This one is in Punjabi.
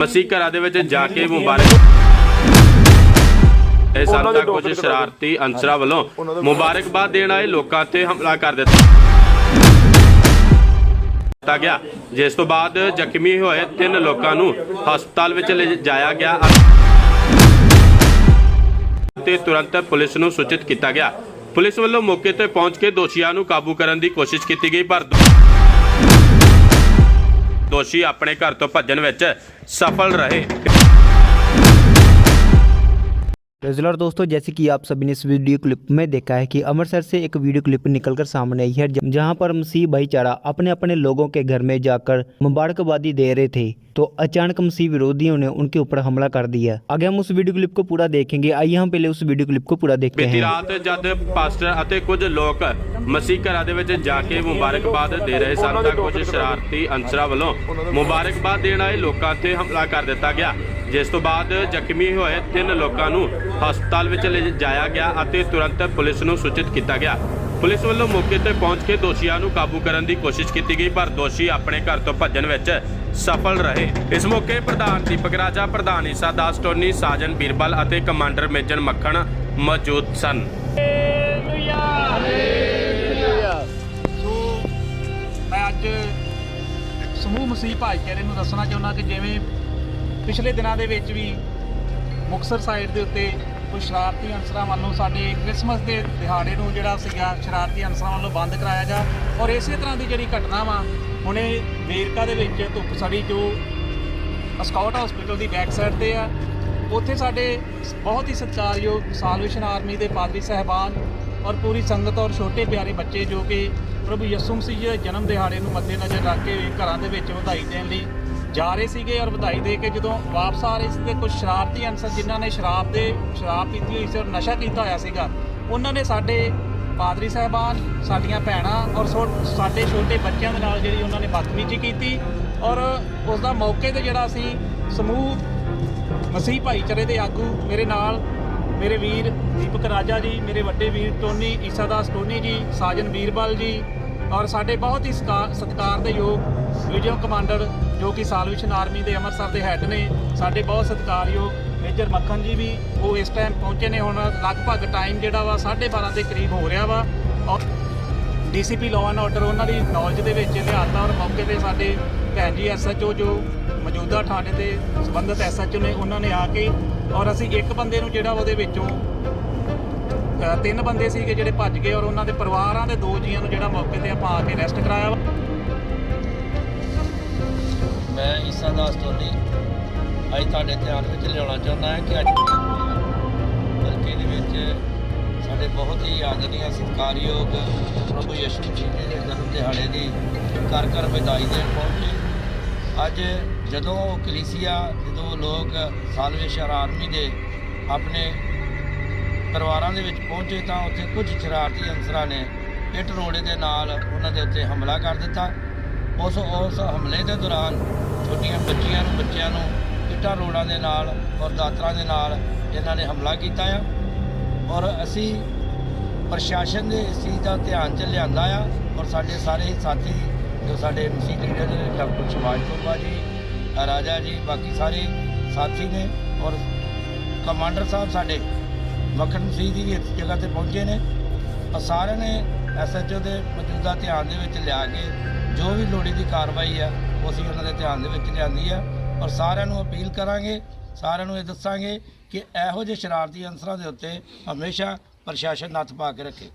ਮਸੀਹ ਘਰਾਂ ਦੇ ਵਿੱਚ ਜਾ ਕੇ ਮੁਬਾਰਕ ਇਹ ਸੰਤਾ ਕੁਝ ਸ਼ਰਾਰਤੀ ਅੰਸਰਾਂ ਵੱਲੋਂ ਮੁਬਾਰਕਬਾਦ ਦੇਣ ਆਏ ਲੋਕਾਂ ਤੇ ਹਮਲਾ ਕਰ ਦਿੱਤਾ। ਦਿੱਤਾ ਗਿਆ। ਜਿਸ ਤੋਂ ਬਾਅਦ ਜ਼ਖਮੀ ਹੋਏ ਤਿੰਨ ਲੋਕਾਂ ਨੂੰ ਹਸਪਤਾਲ ਵਿੱਚ ਲਿਜਾਇਆ ਗਿਆ। ਤੇ ਤੁਰੰਤ ਪੁਲਿਸ ਨੂੰ ਸੂਚਿਤ ਕੀਤਾ ਗਿਆ। ਪੁਲਿਸ ਵੱਲੋਂ ਮੌਕੇ ਤੇ ਪਹੁੰਚ ਕੇ ਦੋਸ਼ੀਆਂ ਨੂੰ ਕਾਬੂ ਕਰਨ ਦੀ ਕੋਸ਼ਿਸ਼ ਕੀਤੀ ਗਈ ਪਰ ਦੋਸ਼ੀ ਆਪਣੇ ਘਰ ਤੋਂ ਭੱਜਣ ਵਿੱਚ ਸਫਲ ਰਹੇ रेजुलर दोस्तों जैसे कि आप सभी ने इस वीडियो क्लिप में देखा है कि अमृतसर से एक वीडियो क्लिप निकलकर सामने आई है ज- जहां पर मसीह भाईचारा अपने अपने लोगों के घर में जाकर मुबारकबादी दे रहे थे तो अचानक मसीह विरोधियों ने उनके ऊपर हमला कर दिया आगे हम उस वीडियो क्लिप को पूरा देखेंगे आइए हम पहले उस वीडियो क्लिप को पूरा देखते ਬੀਤੀ हैं ਰਾਤ ਜਦ ਪਾਸਟਰ ਅਤੇ ਕੁਝ ਲੋਕ ਮਸੀਹ ਘਰਾਂ ਦੇ ਵਿੱਚ ਜਾ ਕੇ ਮੁਬਾਰਕਬਾਦ ਦੇ ਰਹੇ ਸਨ ਤਾਂ ਕੁਝ ਸ਼ਰਾਰਤੀ ਅੰਸਰਾਂ ਵੱਲੋਂ ਮੁਬਾਰਕਬਾਦ ਦੇਣ ਆਏ ਲੋਕਾਂ ਤੇ ਹਮਲਾ ਕਰ ਦਿੱਤਾ ਗਿਆ। ਜਿਸ ਤੋਂ ਬਾਅਦ ਜ਼ਖਮੀ ਹੋਏ ਤਿੰਨ ਲੋਕਾਂ ਨੂੰ ਹਸਪਤਾਲ ਵਿੱਚ ਲਿਜਾਇਆ ਗਿਆ ਅਤੇ ਤੁਰੰਤ ਪੁਲਿਸ ਨੂੰ ਸੂਚਿਤ ਕੀਤਾ ਗਿਆ। ਪੁਲਿਸ ਵੱਲੋਂ ਮੌਕੇ ਤੇ ਪਹੁੰਚ ਕੇ ਦੋਸ਼ੀਆਂ ਨੂੰ ਕਾਬੂ ਕਰਨ ਦੀ ਕੋਸ਼ਿਸ਼ ਕੀਤੀ ਗਈ, ਪਰ ਦੋਸ਼ੀ ਆਪਣੇ ਘਰ ਤੋਂ ਭੱਜਣ ਵਿੱਚ ਸਫਲ ਰਹੇ। ਇਸ ਮੌਕੇ ਪ੍ਰਧਾਨ ਦੀਪਕ ਰਾਜਾ, ਪ੍ਰਧਾਨ ਈਸਾ ਦਾਸ, ਟੋਨੀ ਸਾਜਨ, ਬੀਰਬਲ ਅਤੇ ਕਮਾਂਡਰ ਮੇਜਰ ਮੱਖਣ ਮੌਜੂਦ ਸਨ। ਸਮੂਹ ਮਸੀਹ ਭਾਈਚਾਰੇ ਨੂੰ ਦੱਸਣਾ ਚਾਹੁੰਦਾ ਕਿ ਜਿਵੇਂ ਪਿਛਲੇ ਦਿਨਾਂ ਦੇ ਵਿੱਚ ਵੀ ਮੁਕਸਰ ਸਾਈਡ ਦੇ ਉੱਤੇ ਕੁਝ ਸ਼ਰਾਰਤੀ ਅਨਸਰਾਂ ਵੱਲੋਂ ਸਾਡੇ ਕ੍ਰਿਸਮਸ ਦੇ ਦਿਹਾੜੇ ਨੂੰ ਜਿਹੜਾ ਸੀਗਾ, ਸ਼ਰਾਰਤੀ ਅਨਸਰਾਂ ਵੱਲੋਂ ਬੰਦ ਕਰਾਇਆ ਗਿਆ ਔਰ ਇਸੇ ਤਰ੍ਹਾਂ ਦੀ ਜਿਹੜੀ ਘਟਨਾ ਵਾ, ਹੁਣੇ ਵੇਰਕਾ ਦੇ ਵਿੱਚ ਧੁੱਪ ਸੜੀ ਜੋ ਸਕਾਊਟ ਹਸਪੀਟਲ ਦੀ ਬੈਕ ਸਾਈਡ ਤੇ ਆ, ਉੱਥੇ ਸਾਡੇ ਬਹੁਤ ਹੀ ਸਤਿਕਾਰਯੋਗ ਸਾਲਵੇਸ਼ਨ ਆਰਮੀ ਦੇ ਪਾਦਰੀ ਸਹਿਬਾਨ ਔਰ ਪੂਰੀ ਸੰਗਤ ਔਰ ਛੋਟੇ ਪਿਆਰੇ ਬੱਚੇ ਜੋ ਕਿ ਪ੍ਰਭੂ ਯਿਸੂ ਮਸੀਹ ਜੀ ਦੇ ਜਨਮ ਦਿਹਾੜੇ ਨੂੰ ਮੱਦੇਨਜ਼ਰ ਰੱਖ ਕੇ ਘਰਾਂ ਦੇ ਵਿੱਚ ਵਧਾਈ ਦੇਣ ਲਈ ਜਾ ਰਹੇ ਸੀਗੇ ਔਰ ਵਧਾਈ ਦੇ ਕੇ ਜਦੋਂ ਵਾਪਸ ਆ ਰਹੇ ਸੀ ਤੇ ਕੁਝ ਸ਼ਰਾਰਤੀ ਅਨਸਰ ਜਿਨ੍ਹਾਂ ਨੇ ਸ਼ਰਾਬ ਦੇ, ਸ਼ਰਾਬ ਪੀਤੀ ਹੋਈ ਸੀ ਔਰ ਨਸ਼ਾ ਕੀਤਾ ਹੋਇਆ ਸੀਗਾ, ਉਹਨਾਂ ਨੇ ਸਾਡੇ ਪਾਦਰੀ ਸਾਹਿਬਾਨ, ਸਾਡੀਆਂ ਭੈਣਾਂ ਔਰ ਛੋ- ਸਾਡੇ ਛੋਟੇ ਬੱਚਿਆਂ ਦੇ ਨਾਲ ਜਿਹੜੀ ਉਹਨਾਂ ਨੇ ਬਦਤਮੀਜ਼ੀ ਕੀਤੀ ਔਰ ਉਸ ਦਾ ਮੌਕੇ ਤੇ ਜਿਹੜਾ ਅਸੀਂ ਸਮੂਹ ਮਸੀਹ ਭਾਈਚਾਰੇ ਦੇ ਆਗੂ ਮੇਰੇ ਨਾਲ ਮੇਰੇ ਵੀਰ ਦੀਪਕ ਰਾਜਾ ਜੀ, ਮੇਰੇ ਵੱਡੇ ਵੀਰ ਟੋਨੀ ਈਸਾਦਾਸ ਟੋਨੀ ਜੀ, ਸਾਜਨ ਵੀਰਬਲ ਜੀ ਔਰ ਸਾਡੇ ਬਹੁਤ ਹੀ ਸਤਿਕਾਰ- ਸਤਿਕਾਰ ਦੇ ਯੋਗ ਵਿਜੇ ਕਮਾਂਡਰ ਜੋ ਕਿ ਸਾਲਵੇਸ਼ਨ ਆਰਮੀ ਦੇ ਅੰਮ੍ਰਿਤਸਰ ਦੇ ਹੈੱਡ ਨੇ, ਸਾਡੇ ਬਹੁਤ ਸਤਿਕਾਰਯੋਗ ਮੇਜਰ ਮੱਖਣ ਜੀ ਵੀ ਉਹ ਇਸ ਟਾਈਮ ਪਹੁੰਚੇ ਨੇ, ਹੁਣ ਲਗਭਗ ਟਾਈਮ ਜਿਹੜਾ ਵਾ 12:30 ਦੇ ਕਰੀਬ ਹੋ ਰਿਹਾ ਵਾ ਔਰ ਡੀਸੀਪੀ ਲਾਅ ਐਂਡ ਆਰਡਰ ਉਹਨਾਂ ਦੀ ਨੌਲੇਜ ਦੇ ਵਿੱਚ ਲਿਆਤਾ ਔਰ ਮੌਕੇ ਤੇ ਸਾਡੇ ਭੈਣ ਜੀ ਐਸਐਚਓ ਜੋ ਮੌਜੂਦਾ ਥਾਣੇ 'ਤੇ ਸੰਬੰਧਿਤ ਐਸਐਚਓ ਨੇ, ਉਹਨਾਂ ਨੇ ਆ ਕੇ ਔਰ ਅਸੀਂ ਇੱਕ ਬੰਦੇ ਨੂੰ ਜਿਹੜਾ ਉਹਦੇ ਵਿੱਚੋਂ ਤਿੰਨ ਬੰਦੇ ਸੀਗੇ ਜਿਹੜੇ ਭੱਜ ਗਏ ਔਰ ਉਹਨਾਂ ਦੇ ਪਰਿਵਾਰਾਂ ਦੇ ਦੋ ਜੀਆਂ ਨੂੰ ਜਿਹੜਾ ਮੌਕੇ ਤੇ ਆਪਾਂ ਆ ਕੇ ਅਰੈਸਟ ਕਰਾਇਆ ਵਾ। ਮੈਂ ਈਸਾ ਦਾਸ ਟੋਨੀ ਅੱਜ ਤੁਹਾਡੇ ਧਿਆਨ ਵਿੱਚ ਲਿਆਉਣਾ ਚਾਹੁੰਦਾ ਹਾਂ ਕਿ ਅੱਜ ਹਲਕੇ ਦੇ ਵਿੱਚ ਸਾਡੇ ਬਹੁਤ ਹੀ ਆਦਰਨੀय ਸਤਿਕਾਰਯੋਗ ਪ੍ਰਭੂ ਯਸ਼ੂ ਜੀ ਦੇ ਜਨਮ ਦਿਹਾੜੇ ਦੀ ਘਰ ਘਰ ਵਿਦਾਈ ਦੇਣ ਪਹੁੰਚੇ। ਅੱਜ ਜਦੋਂ ਕਲੀਸਿਆ, ਜਦੋਂ ਲੋਕ ਸਾਲਵੇਸ਼ਨ ਆਰਮੀ ਦੇ ਆਪਣੇ ਪਰਿਵਾਰਾਂ ਦੇ ਵਿੱਚ ਪਹੁੰਚੇ ਤਾਂ ਉੱਥੇ ਕੁਝ ਸ਼ਰਾਰਤੀ ਅਨਸਰਾਂ ਨੇ ਇੱਟ ਰੋੜੇ ਦੇ ਨਾਲ ਉਹਨਾਂ ਦੇ ਉੱਤੇ ਹਮਲਾ ਕਰ ਦਿੱਤਾ। ਉਸ ਉਸ ਹਮਲੇ ਦੇ ਦੌਰਾਨ ਛੋਟੀਆਂ ਬੱਚੀਆਂ ਨੂੰ, ਬੱਚਿਆਂ ਨੂੰ ਇੱਟਾਂ ਰੋੜਾਂ ਦੇ ਨਾਲ ਔਰ ਦਾਤਰਾਂ ਦੇ ਨਾਲ ਇਹਨਾਂ ਨੇ ਹਮਲਾ ਕੀਤਾ ਆ। ਔਰ ਅਸੀਂ ਪ੍ਰਸ਼ਾਸਨ ਦੇ ਇਸ ਚੀਜ਼ ਦਾ ਧਿਆਨ ਚ ਲਿਆਂਦਾ ਆ। ਔਰ ਸਾਡੇ ਸਾਰੇ ਹੀ ਸਾਥੀ ਜੋ ਸਾਡੇ ਮਸੀਹ ਲੀਡਰ ਨੇ ਡਾਕਟਰ ਸ਼ਿਵਾਜ ਕੋਪਾ ਜੀ ਰਾਜਾ ਜੀ, ਬਾਕੀ ਸਾਰੇ ਸਾਥੀ ਨੇ ਔਰ ਕਮਾਂਡਰ ਸਾਹਿਬ ਸਾਡੇ ਮੱਖਣ ਮਸੀਹ ਜੀ ਵੀ ਇਸ ਜਗ੍ਹਾ ਤੇ ਪਹੁੰਚੇ ਨੇ। ਔਰ ਸਾਰਿਆਂ ਨੇ ਐਸਐਚਓ ਦੇ ਮੌਜੂਦਾ ਧਿਆਨ ਦੇ ਵਿੱਚ ਲਿਆ ਕੇ ਜੋ ਵੀ ਲੋੜੀ ਦੀ ਕਾਰਵਾਈ ਆ, ਉਹ ਅਸੀਂ ਉਹਨਾਂ ਦੇ ਧਿਆਨ ਦੇ ਵਿੱਚ ਲਿਆਂਦੀ ਆ। ਔਰ ਸਾਰਿਆਂ ਨੂੰ ਅਪੀਲ ਕਰਾਂਗੇ, ਸਾਰਿਆਂ ਨੂੰ ਇਹ ਦੱਸਾਂਗੇ ਕਿ ਇਹੋ ਜਿਹੇ ਸ਼ਰਾਰਤੀ ਅੰਸਰਾਂ ਦੇ ਉੱਤੇ ਹਮੇਸ਼ਾ ਪ੍ਰਸ਼ਾਸਨ ਨੱਥ ਪਾ ਕੇ ਰੱਖੇ।